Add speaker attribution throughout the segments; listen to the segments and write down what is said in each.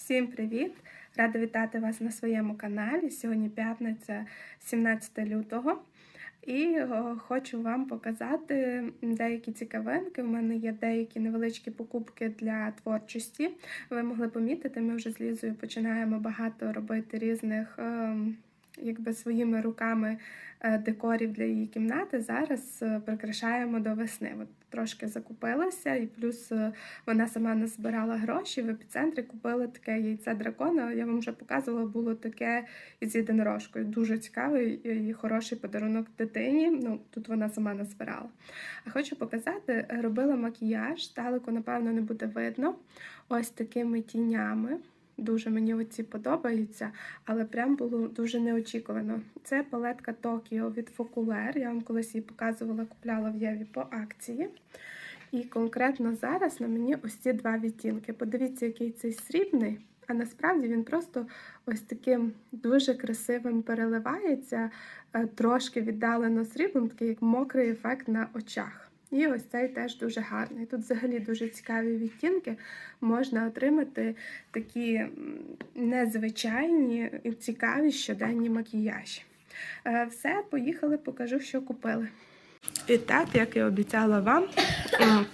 Speaker 1: Всім привіт! Рада вітати вас на своєму каналі. Сьогодні п'ятниця, 17 лютого. І хочу вам показати деякі цікавинки. У мене є деякі невеличкі покупки для творчості. Ви могли помітити, ми вже з Лізою починаємо багато робити різних. Якби своїми руками е, декорів для її кімнати зараз е, прикрашаємо до весни. От трошки закупилася, і плюс е, вона сама назбирала гроші. В епіцентрі купили таке яйце дракона. Я вам вже показувала, було таке із єдинорожкою. Дуже цікавий і хороший подарунок дитині. Ну тут вона сама назбирала. А хочу показати, робила макіяж. Далеко, напевно, не буде видно. Ось такими тінями. Дуже мені оці подобаються, але прям було дуже неочікувано. Це палетка Tokyo від Foculer. Я вам колись її показувала, купляла в Єві по акції. І конкретно зараз на мені ось ці два відтінки. Подивіться, який цей срібний, а насправді він просто ось таким дуже красивим переливається, е, трошки віддалено сріблом, такий як мокрий ефект на очах. І ось цей теж дуже гарний. Тут взагалі дуже цікаві відтінки. Можна отримати такі незвичайні і цікаві щоденні макіяжі. Е, Все, поїхали, покажу, що купили. І так, як і обіцяла вам, м,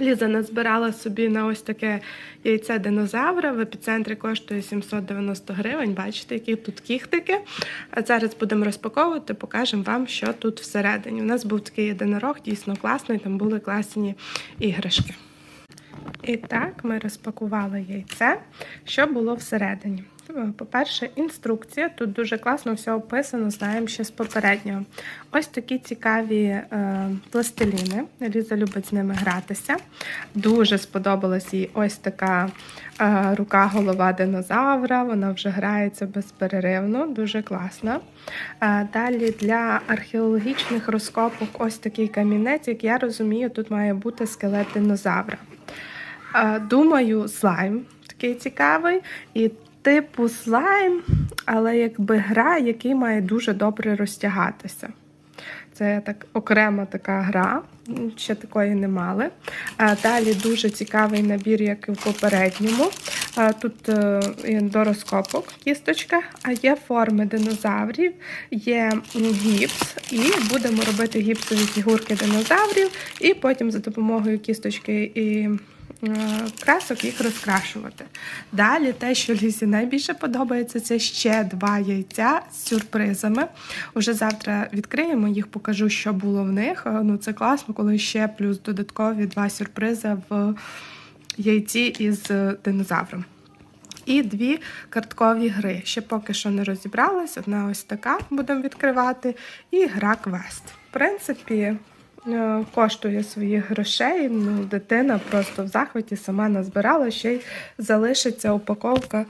Speaker 1: Ліза назбирала собі на ось таке яйце динозавра. В епіцентрі коштує 790 гривень. Бачите, які тут кіхтики. А зараз будемо розпаковувати, покажемо вам, що тут всередині. У нас був такий єдинорог, дійсно класний, там були класні іграшки. І так, ми розпакували яйце, що було всередині. Е, По-перше, інструкція. Тут дуже класно все описано, знаємо ще з попереднього. Ось такі цікаві е, пластиліни. Ліза любить з ними гратися. Дуже сподобалась їй ось така е, рука-голова динозавра. Вона вже грається безперервно, дуже класна. Е, далі для археологічних розкопок ось такий камінець, як я розумію, тут має бути скелет динозавра. Е, Думаю, слайм такий цікавий. І типу слайм, але якби гра, який має дуже добре розтягатися. Це так окрема така гра, ще такої не мали. Далі дуже цікавий набір, як і в попередньому. Тут е, і до розкопок кісточка, а є форми динозаврів, є гіпс, і будемо робити гіпсові фігурки динозаврів, і потім за допомогою кісточки і красок їх розкрашувати. Далі те, що Лізі найбільше подобається, це ще два яйця з сюрпризами. Уже завтра відкриємо їх, покажу, що було в них. Е, Ну, це класно, коли ще плюс додаткові два сюрпризи в яйці із е, динозавром. І дві карткові гри. Ще поки що не розібралась. Одна ось така будемо відкривати, і гра квест. В принципі, е, коштує своїх грошей. Ну, дитина просто в захваті сама назбирала, ще й залишиться упаковка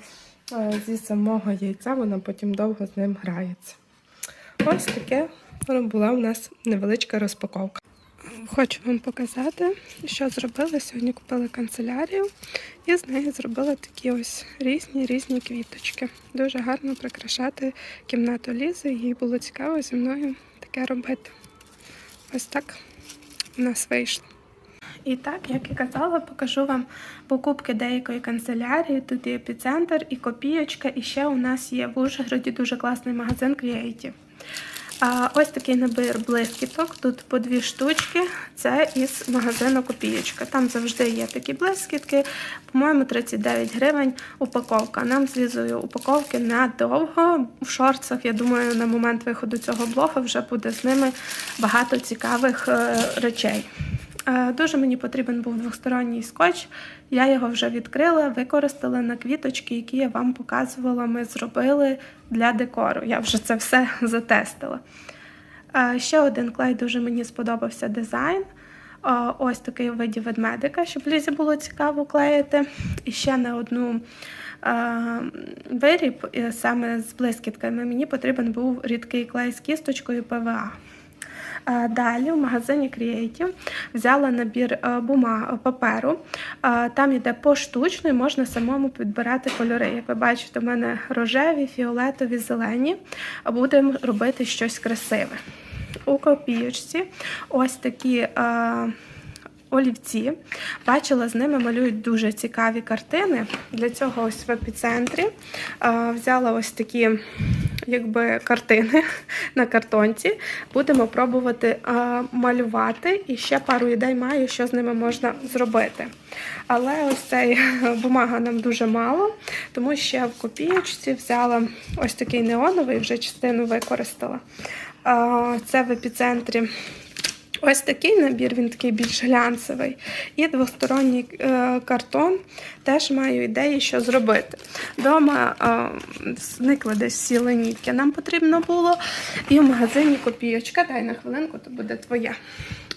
Speaker 1: е, зі самого яйця, вона потім довго з ним грається. Ось таке була у нас невеличка розпаковка. Хочу вам показати, що зробила. Сьогодні купила канцелярію і з неї зробила такі ось різні різні квіточки. Дуже гарно прикрашати кімнату Лізи. Їй було цікаво зі мною таке робити. Ось так у нас вийшло. І так, як і казала, покажу вам покупки деякої канцелярії. Тут є епіцентр і копійочка, і ще у нас є в Ужгороді дуже класний магазин Creative. А ось такий набір блискіток. Тут по дві штучки. Це із магазину Копієчка. Там завжди є такі блискітки. По-моєму, 39 гривень упаковка. Нам з Лізою упаковки надовго. В шорцах, я думаю, на момент виходу цього блогу вже буде з ними багато цікавих е, речей. Е, Дуже мені потрібен був двосторонній скотч. Я його вже відкрила, використала на квіточки, які я вам показувала. Ми зробили для декору. Я вже це все затестила. Е, Ще один клей дуже мені сподобався дизайн. Е, Ось такий в виді ведмедика, щоб Лізі було цікаво клеїти. І ще на одну виріб, саме з блискітками, мені потрібен був рідкий клей з кісточкою ПВА. Е, Далі в магазині Creative взяла набір е, бума паперу. Е, Там йде поштучно і можна самому підбирати кольори. Як ви бачите, у мене рожеві, фіолетові, зелені. Будемо робити щось красиве. У копійочці ось такі е, олівці. Бачила, з ними малюють дуже цікаві картини. Для цього ось в епіцентрі е, взяла ось такі якби, картини на картонці. Будемо пробувати е, малювати і ще пару ідей маю, що з ними можна зробити. Але ось цей бумага нам дуже мало, тому ще в копієчці взяла ось такий неоновий, вже частину використала. Е, Це в епіцентрі. Ось такий набір, він такий більш глянцевий. І двосторонній е, картон. Теж маю ідеї, що зробити. Дома е, зникли десь всі линійки, нам потрібно було. І в магазині копійочка, дай на хвилинку, то буде твоя.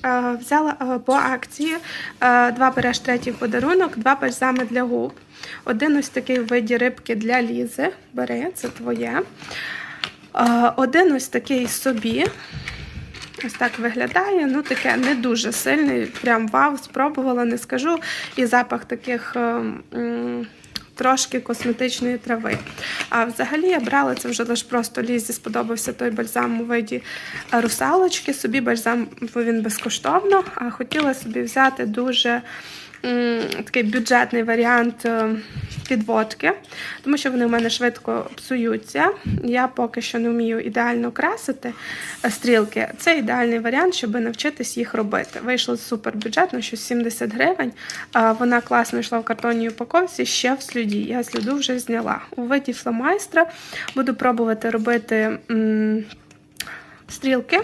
Speaker 1: Е, взяла е, по акції е, два береш третій подарунок, два бальзами для губ. Один ось такий в виді рибки для лізи. Бери, це твоє. Е, Один ось такий собі. Ось так виглядає. Ну, таке не дуже сильний. Прям вау, спробувала, не скажу. І запах таких. е, Трошки косметичної трави. А взагалі я брала це вже лише просто лізі, сподобався той бальзам у виді русалочки. Собі бальзам бо він безкоштовно, а хотіла собі взяти дуже такий бюджетний варіант е, підводки, тому що вони в мене швидко псуються. Я поки що не вмію ідеально красити е, стрілки. Це ідеальний варіант, щоб навчитись їх робити. Вийшло супер бюджетно, що 70 гривень. Вона класно йшла в картонній упаковці ще в слюді. Я слюду вже зняла. У виді фломайстра буду пробувати робити стрілки.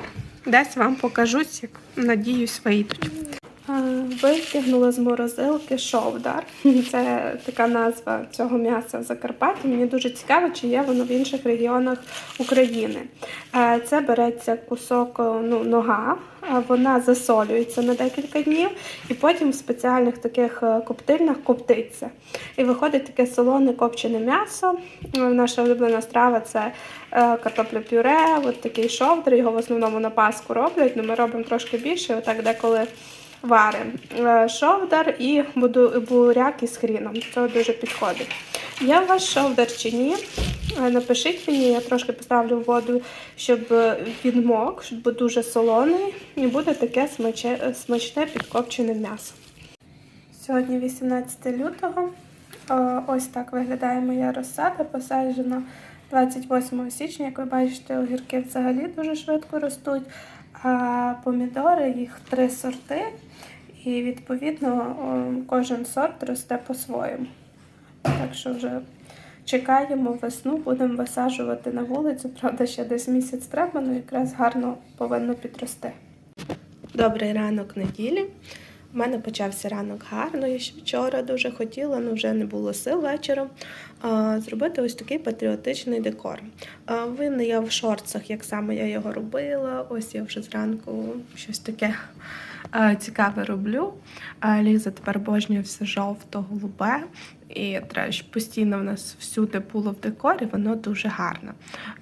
Speaker 1: Десь вам покажуть, як надіюсь, вийдуть. Витягнула з морозилки шовдар. Це така назва цього м'яса в Закарпатті. Мені дуже цікаво, чи є воно в інших регіонах України. Це береться кусок ну, нога, вона засолюється на декілька днів, і потім в спеціальних таких е, коптильнях коптиться. І виходить таке солоне копчене м'ясо. Е, Наша улюблена страва це е, картопля пюре, от такий шовдар. Його в основному на паску роблять, але ми робимо трошки більше, отак деколи варимо. Е, Шовдар і буряк із хріном. Це дуже підходить. У вас шовдар чи ні? Е, Напишіть мені, я трошки поставлю воду, щоб е, він мок, щоб був дуже солоний, і буде таке смачне підкопчене м'ясо. Сьогодні 18 лютого. Ось так виглядає моя розсада, посаджена 28 січня. Як ви бачите, огірки взагалі дуже швидко ростуть, помідори їх три сорти, і відповідно кожен сорт росте по-своєму. Так що вже чекаємо весну, будемо висаджувати на вулицю. Правда, ще десь місяць треба, але якраз гарно повинно підрости. Добрий ранок неділі. У мене почався ранок гарно. Я ще вчора дуже хотіла, але вже не було сил вечором. Зробити ось такий патріотичний декор. А, Він я в шорцах, як саме я його робила. Ось я вже зранку щось таке цікаве роблю. Ліза тепер обожнює все жовто-голубе. І треба, постійно в нас всюди було в декорі, воно дуже гарно.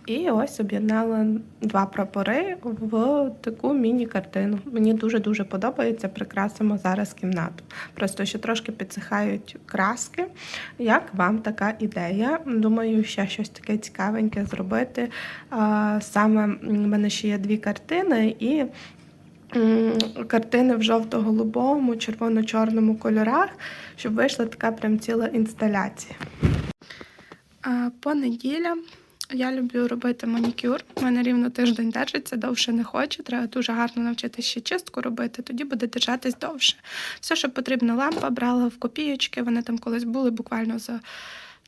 Speaker 1: І ось об'єднала два прапори в таку міні-картину. Мені дуже-дуже подобається. Прикрасимо зараз кімнату. Просто ще трошки підсихають краски. Як вам така ідея? Думаю, ще щось таке цікавеньке зробити. Саме в мене ще є дві картини і. Картини в жовто-голубому, червоно-чорному кольорах, щоб вийшла така прям ціла інсталяція. А, Понеділя я люблю робити манікюр. У мене рівно тиждень держиться, довше не хочу. Треба дуже гарно навчитися ще чистку робити, тоді буде держатись довше. Все, що потрібно, лампа брала в копійочки. Вони там колись були буквально за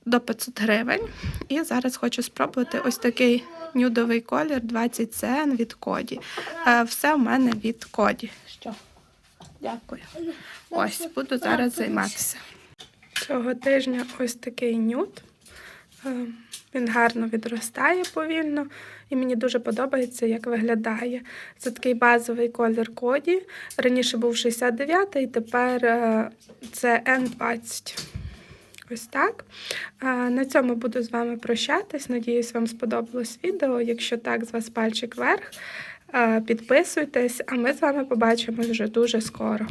Speaker 1: до 500 гривень. І зараз хочу спробувати ось такий нюдовий колір 20 cn від коді. Е, Все в мене від коді. Що? Дякую. Ось буду зараз займатися. Цього тижня ось такий нюд. Е, Він гарно відростає повільно, і мені дуже подобається, як виглядає. Це такий базовий колір коді. Раніше був 69-й, тепер е, це N20. Ось так. На цьому буду з вами прощатись. Надіюсь, вам сподобалось відео. Якщо так, з вас пальчик вверх. Підписуйтесь, а ми з вами побачимось вже дуже скоро.